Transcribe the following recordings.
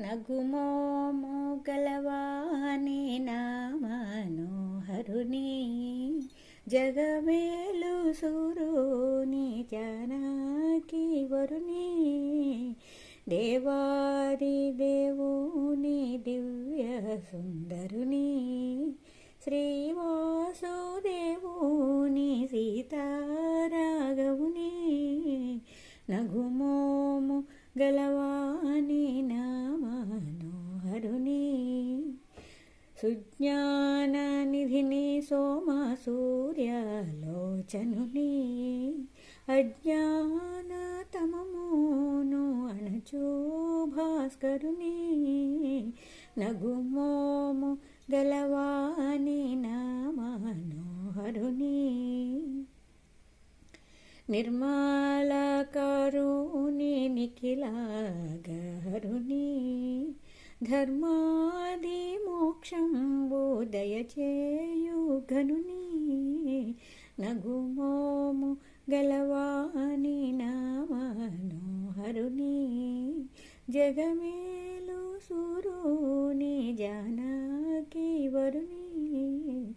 నగుమో మోగలవానే నా మనోహరుని. జగమేలు సూరుని జనాకి వరుని. దేవాది దేవుని దివ్య సుందరుని. శ్రీవాసుదేవుని సీతారాఘవుని నగుమోము గలవాని సుజ్ఞాననిధిని సోమసూర్యలోచనుని అజ్ఞానతమమును సూర్యలోచనుని భాస్కరుని నగుమోము గలవాని నా మనోహరుని నిర్మలకరుని నిఖిలాగరుని ధర్మాది మోక్షంబు దయచేయుగనుని నగుమోము గలవాని నామనోహరుని. జగమేలు సూరుని జానకి వరుని.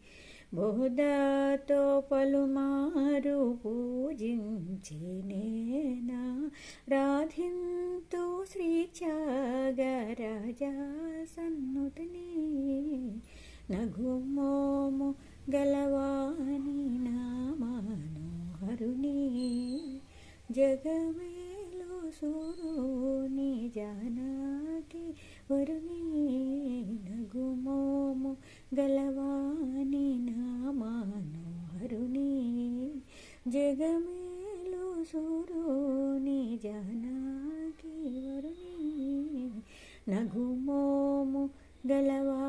బోధతో పలుమారు పూజించినేనా రాధింతు శ్రీచా రాజా సన్నుతని నగుమోము గలవాని నామానోహరుని జగమేలో సూరుని జానాకి వరుని నగుమోము గలవాని నామానోహరుని జగమేలో సూరుని జానా నగుమోము గలవా